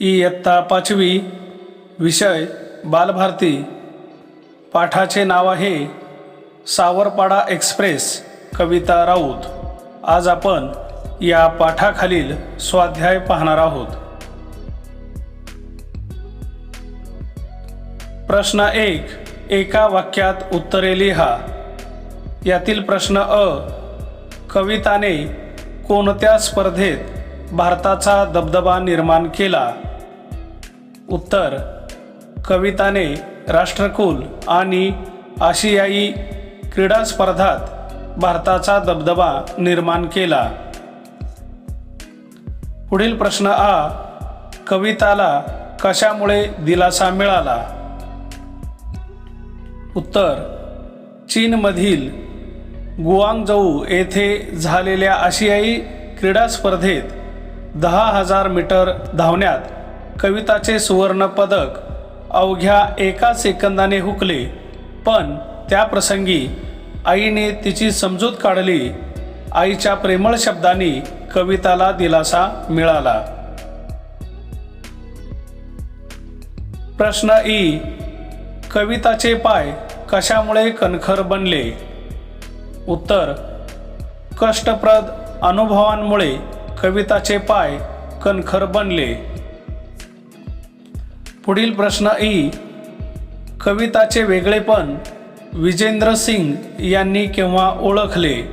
इयत्ता पाचवी विषय बालभारती पाठाचे नाव आहे सावरपाडा एक्सप्रेस कविता राऊत आज आपण या पाठाखालील स्वाध्याय पाहणार आहोत. प्रश्न एक एका वाक्यात उत्तरे लिहा. यातील प्रश्न अ कविताने कोणत्या स्पर्धेत भारताचा दबदबा निर्माण केला? उत्तर कविताने राष्ट्रकुल आणि आशियाई क्रीडा स्पर्धात भारताचा दबदबा निर्माण केला. पुढील प्रश्न आ कविताला कशामुळे दिलासा मिळाला? उत्तर चीनमधील गुआंगजऊ येथे झालेल्या आशियाई क्रीडा स्पर्धेत दहा हजार मीटर धावण्यात कविताचे सुवर्णपदक अवघ्या एका सेकंदाने हुकले. पण त्या प्रसंगी आईने तिची समजूत काढली. आईच्या प्रेमळ शब्दांनी कविताला दिलासा मिळाला. प्रश्न ई. कविताचे पाय कशामुळे कणखर बनले? उत्तर. कष्टप्रद अनुभवांमुळे कविताचे पाय कणखर बनले. पुढील प्रश्न ई. कविताचे वेगळेपण विजेंद्र सिंग यांनी केव्हा ओळखले?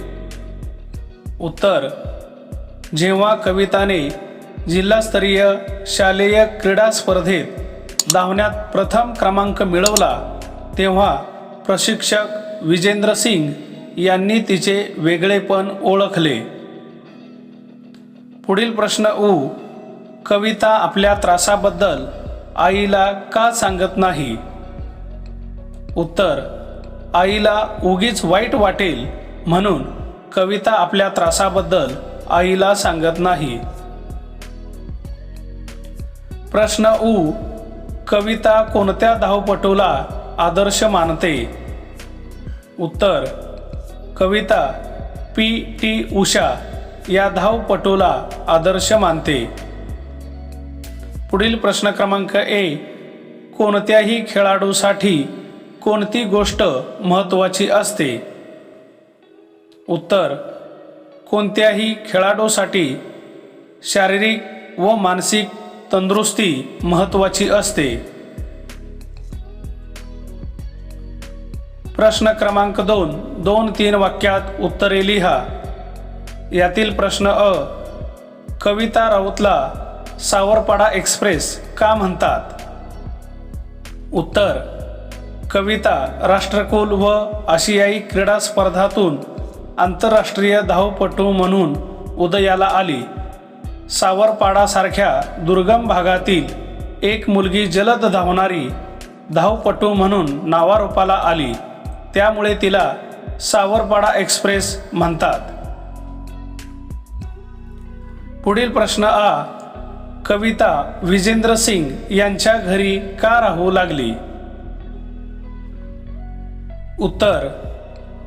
उत्तर. जेव्हा कविताने जिल्हास्तरीय शालेय क्रीडा स्पर्धेत धावण्यात प्रथम क्रमांक मिळवला तेव्हा प्रशिक्षक विजेंद्र सिंग यांनी तिचे वेगळेपण ओळखले. पुढील प्रश्न ऊ कविता आपल्या त्रासाबद्दल आईला का सांगत नाही? उत्तर आईला उगीच वाईट वाटेल म्हणून कविता आपल्या त्रासाबद्दल आईला सांगत नाही. प्रश्न ऊ कविता कोणत्या धावपटूला आदर्श मानते? उत्तर कविता पी टी उषा या धावपटूला आदर्श मानते. पुढील प्रश्न क्रमांक ए कोणत्याही खेळाडूसाठी कोणती गोष्ट महत्त्वाची असते? उत्तर कोणत्याही खेळाडूसाठी शारीरिक व मानसिक तंदुरुस्ती महत्त्वाची असते. प्रश्न क्रमांक दोन दोन तीन वाक्यात उत्तरे लिहा. यातील प्रश्न अ कविता राऊतला सावरपाडा एक्सप्रेस का म्हणतात? उत्तर कविता राष्ट्रकुल व आशियाई क्रीडा स्पर्धातून आंतरराष्ट्रीय धावपटू म्हणून उदयाला आली. सावरपाडासारख्या दुर्गम भागातील एक मुलगी जलद धावणारी धावपटू म्हणून नावारूपाला आली. त्यामुळे तिला सावरपाडा एक्सप्रेस म्हणतात. पुढील प्रश्न आ कविता विजेंद्र सिंग यांच्या घरी का राहू लागली? उत्तर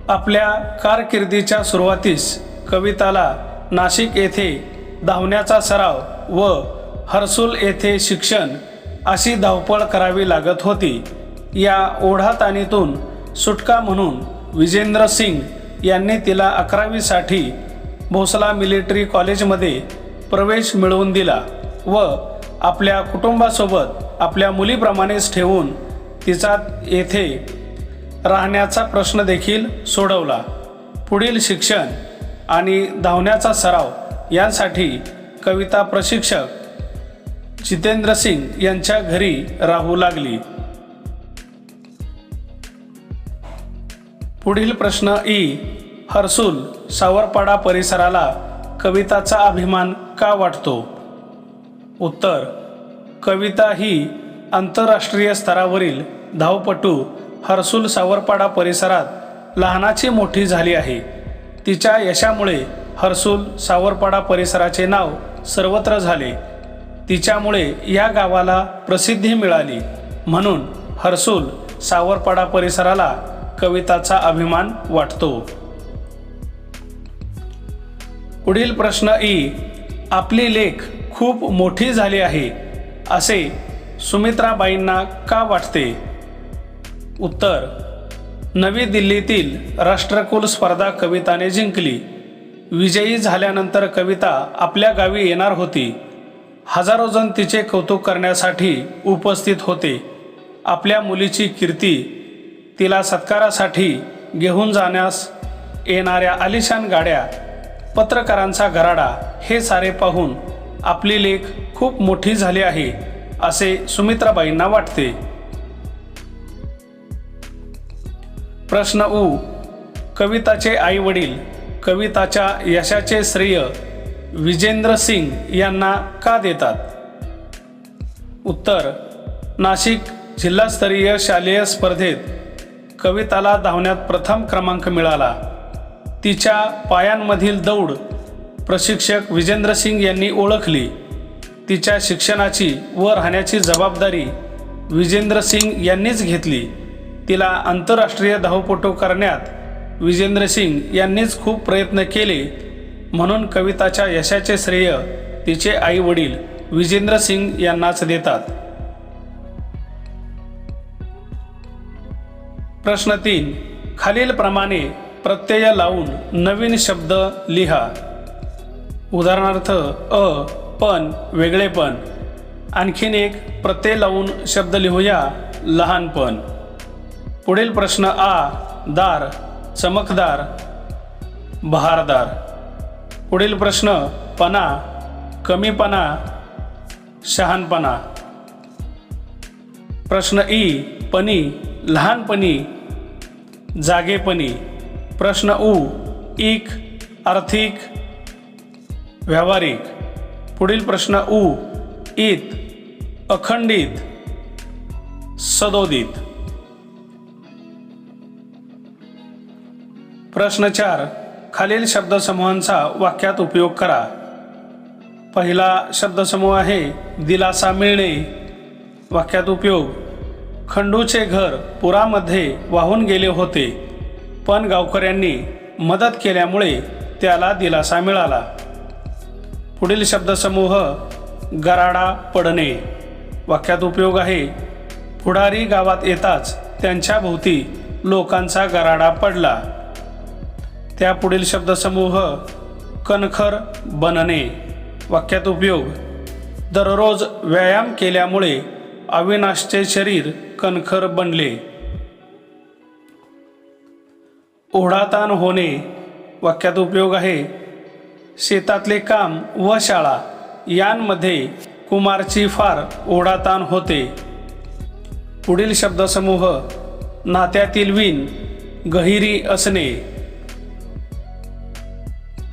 आपल्या कारकिर्दीच्या सुरुवातीस कविताला नाशिक येथे धावण्याचा सराव व हर्सुल येथे शिक्षण अशी धावपळ करावी लागत होती. या ओढाताणीतून सुटका म्हणून विजेंद्र सिंग यांनी तिला अकरावीसाठी भोसला मिलिटरी कॉलेजमध्ये प्रवेश मिळवून दिला व आपल्या कुटुंबासोबत आपल्या मुलीप्रमाणेच ठेवून तिचा येथे राहण्याचा प्रश्न देखील सोडवला. पुढील शिक्षण आणि धावण्याचा सराव यांसाठी कविता प्रशिक्षक जितेंद्र सिंग यांच्या घरी राहू लागली. पुढील प्रश्न ई. हर्सुल सावरपाडा परिसराला कविताचा अभिमान का वाटतो? उत्तर कविता ही आंतरराष्ट्रीय स्तरावरील धावपटू हर्सुल सावरपाडा परिसरात लहानाची मोठी झाली आहे. तिच्या यशामुळे हर्सुल सावरपाडा परिसराचे नाव सर्वत्र झाले. तिच्यामुळे या गावाला प्रसिद्धी मिळाली. म्हणून हर्सुल सावरपाडा परिसराला कविताचा अभिमान वाटतो. पुढील प्रश्न ई आपली लेख खूप मोठी झाली आहे असे सुमित्राबाईंना का वाटते? उत्तर नवी दिल्लीतील राष्ट्रकुल स्पर्धा कविताने जिंकली. विजयी झाल्यानंतर कविता आपल्या गावी येणार होती. हजारो जण तिचे कौतुक करण्यासाठी उपस्थित होते. आपल्या मुलीची कीर्ती तिला सत्कारासाठी घेऊन जाण्यास येणाऱ्या आलिशान गाड्या पत्रकारांचा गराडा हे सारे पाहून आपली लेख खूप मोठी झाली आहे असे सुमित्राबाईंना वाटते. प्रश्न उ. कविताचे आई वडील कविताच्या यशाचे श्रेय विजेंद्र सिंग यांना का देतात? उत्तर नाशिक जिल्हास्तरीय शालेय स्पर्धेत कविताला धावण्यात प्रथम क्रमांक मिळाला. तिच्या पायांमधील दौड प्रशिक्षक विजेंद्र सिंग यांनी ओळखली. तिच्या शिक्षणाची व राहण्याची जबाबदारी विजेंद्र सिंग यांनीच घेतली. तिला आंतरराष्ट्रीय धावपटू करण्यात विजेंद्र सिंग यांनीच खूप प्रयत्न केले. म्हणून कविताच्या यशाचे श्रेय तिचे आई वडील विजेंद्र सिंग यांनाच देतात. प्रश्न तीन. खालीलप्रमाणे प्रत्यय लावून नवीन शब्द लिहा. उदाहरणार्थ अ पण वेगळेपण आणखीन एक प्रत्यय लावून शब्द लिहूया लहानपण पुढील प्रश्न आ दार चमकदार बहारदार. पुढील प्रश्न पणा कमीपणा शहाणपणा. प्रश्न ई पणी लहानपणी जागेपणी प्रश्न उ इक आर्थिक व्यावहारिक पुढील प्रश्न उ इत अखंडित सदोदित. प्रश्न चार खालील शब्दसमूहांचा वाक्यात उपयोग करा. पहिला शब्दसमूह आहे दिलासा मिळणे. वाक्यात उपयोग खंडूचे घर पुरामध्ये वाहून गेले होते. पण गावकऱ्यांनी मदत केल्यामुळे त्याला दिलासा मिळाला. पुढील शब्दसमूह गराडा पडणे. वाक्यात उपयोग आहे. पुढारी गावात येताच त्यांच्या भोवती लोकांचा गराडा पडला. त्या पुढील शब्दसमूह कणखर बनणे. वाक्यात उपयोग दररोज व्यायाम केल्यामुळे अविनाशचे शरीर कणखर बनले. ओढाताण होणे वाक्यात उपयोग आहे. शेतातले काम व शाळा यांमध्ये कुमारची फार ओढाताण होते. पुढील शब्दसमूह नात्यातील विण गहिरी असणे.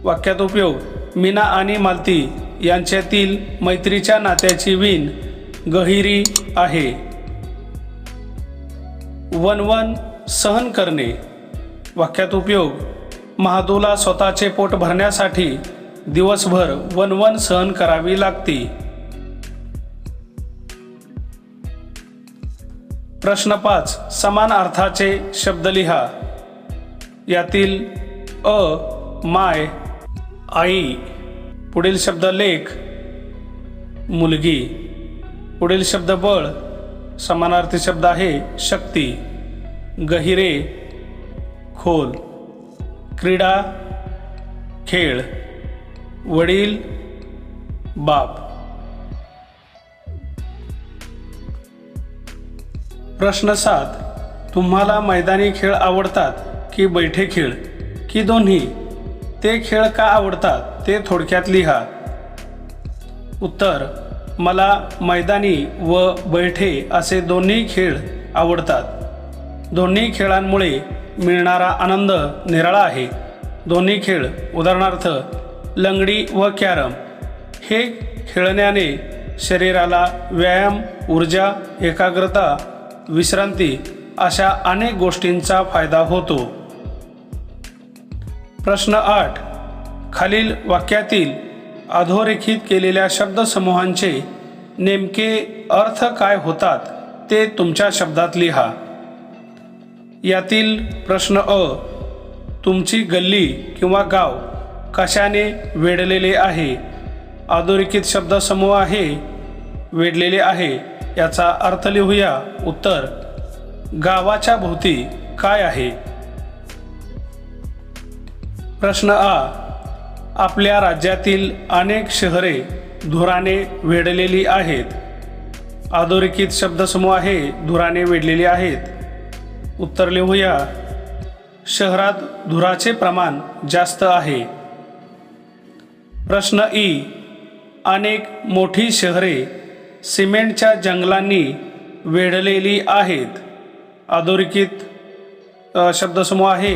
वाक्यात उपयोग मीना आणि मालती यांच्यातील मैत्रीच्या नात्याची विण गहिरी आहे. वनवन सहन करणे. वाक्यात उपयोग महादूला स्वतःचे पोट भरण्यासाठी दिवसभर वनवन सहन करावी लागते. प्रश्न पाच समान अर्थाचे शब्द लिहा. यातील अ माय आई. पुढील शब्द लेख मुलगी. पुढील शब्द बळ समानार्थी शब्द आहे शक्ती. गहिरे खोल क्रीडा खेळ वडील बाप. प्रश्न सात तुम्हाला मैदानी खेळ आवडतात की बैठे खेळ? की दोन्ही? ते खेळ का आवडतात? ते थोडक्यात लिहा. उत्तर मला मैदानी व बैठे असे दोन्ही खेळ आवडतात. दोन्ही खेळांमुळे मिळणारा आनंद निराळा आहे. दोन्ही खेळ उदाहरणार्थ लंगडी व कॅरम हे खेळण्याने शरीराला व्यायाम ऊर्जा एकाग्रता विश्रांती अशा अनेक गोष्टींचा फायदा होतो. प्रश्न आठ. खालील वाक्यातील अधोरेखित केलेल्या शब्दसमूहांचे नेमके अर्थ काय होतात ते तुमच्या शब्दात लिहा. यातील प्रश्न अ तुमची गल्ली किंवा गाव कशाने वेढलेले आहे? अधोरेखित शब्दसमूह आहे वेढलेले आहे याचा अर्थ लिहूया. उत्तर गावाच्या भोवती काय आहे? प्रश्न आ आपल्या राज्यातील अनेक शहरे धुराने वेढलेली आहेत. अधोरेखित शब्दसमूह आहे धुराने वेढलेली आहेत. उत्तर लिहूया. शहरात धुराचे प्रमाण जास्त आहे. प्रश्न ई. अनेक मोठी शहरे सिमेंटच्या जंगलांनी वेढलेली आहेत. अधोरेखित शब्दसमूह आहे.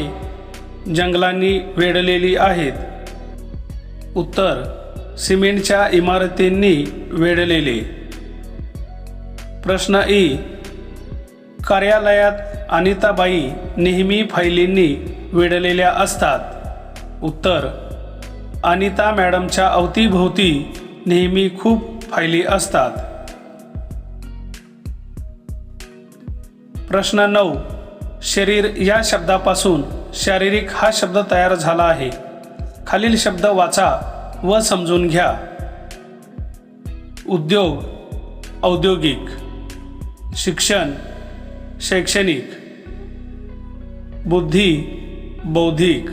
जंगलांनी वेढलेली आहेत. उत्तर. सिमेंटच्या इमारतींनी वेढलेले. प्रश्न ई. कार्यालयात अनिताबाई नेहमी फैलींनी वेढलेल्या असतात. उत्तर अनिता मॅडमच्या अवतीभोवती नेहमी खूप फायली असतात. प्रश्न नऊ शरीर या शब्दापासून शारीरिक हा शब्द तयार झाला आहे. खालील शब्द वाचा व समजून घ्या. उद्योग औद्योगिक शिक्षण शैक्षणिक बुद्धी बौद्धिक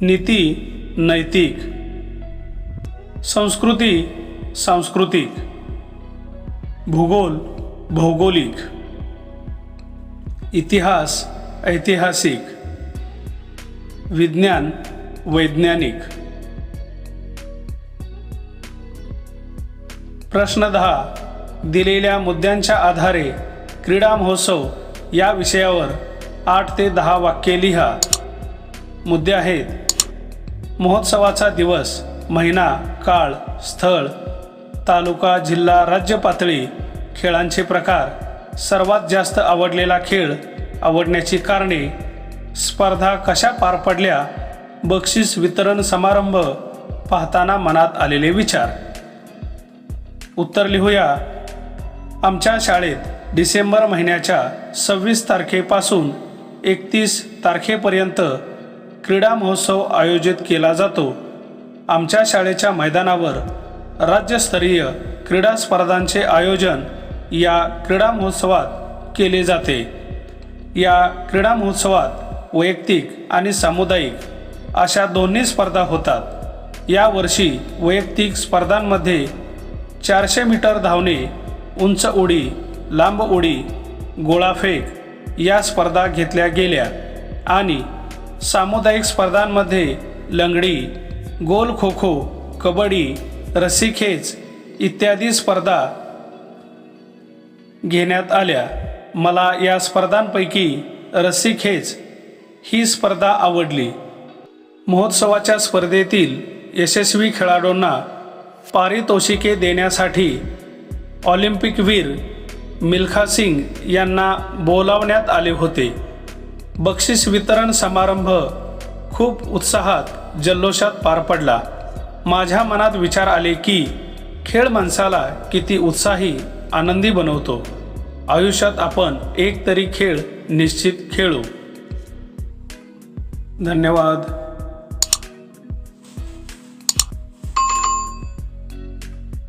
नीती नैतिक संस्कृती सांस्कृतिक भूगोल भौगोलिक इतिहास ऐतिहासिक विज्ञान वैज्ञानिक. प्रश्न दहा. दिलेल्या मुद्द्यांच्या आधारे क्रीडा महोत्सव या विषयावर आठ ते दहा वाक्ये लिहा. मुद्दे आहेत. महोत्सवाचा दिवस महिना काळ स्थळ तालुका जिल्हा राज्य पातळी खेळांचे प्रकार सर्वात जास्त आवडलेला खेळ आवडण्याची कारणे स्पर्धा कशा पार पडल्या बक्षीस वितरण समारंभ पाहताना मनात आलेले विचार. उत्तर लिहूया. आमच्या शाळेत डिसेंबर महिन्याच्या सव्वीस तारखेपासून एकतीस तारखेपर्यंत क्रीडा महोत्सव आयोजित केला जातो. आमच्या शाळेच्या मैदानावर राज्यस्तरीय क्रीडा स्पर्धांचे आयोजन या क्रीडा महोत्सवात केले जाते. या क्रीडा महोत्सवात वैयक्तिक आणि सामुदायिक अशा दोन्ही स्पर्धा होतात. यावर्षी वैयक्तिक स्पर्धांमध्ये चारशे मीटर धावणे उंच उडी लांब उडी गोळाफेक या स्पर्धा घेतल्या गेल्या आणि सामुदायिक स्पर्धांमध्ये लंगडी गोल खो खो कबड्डी रस्सीखेच इत्यादी स्पर्धा घेण्यात आल्या. मला या स्पर्धांपैकी रस्सीखेच ही स्पर्धा आवडली. महोत्सवाच्या स्पर्धेतील यशस्वी खेळाडूंना पारितोषिके देण्यासाठी ऑलिम्पिकवीर मिल्खा सिंग यांना बोलावण्यात आले होते. बक्षीस वितरण समारंभ खूप उत्साहात जल्लोषात पार पडला. माझ्या मनात विचार आले की खेळ माणसाला किती उत्साही आनंदी बनवतो. आयुष्यात आपण एक तरी खेळ निश्चित खेळू. धन्यवाद.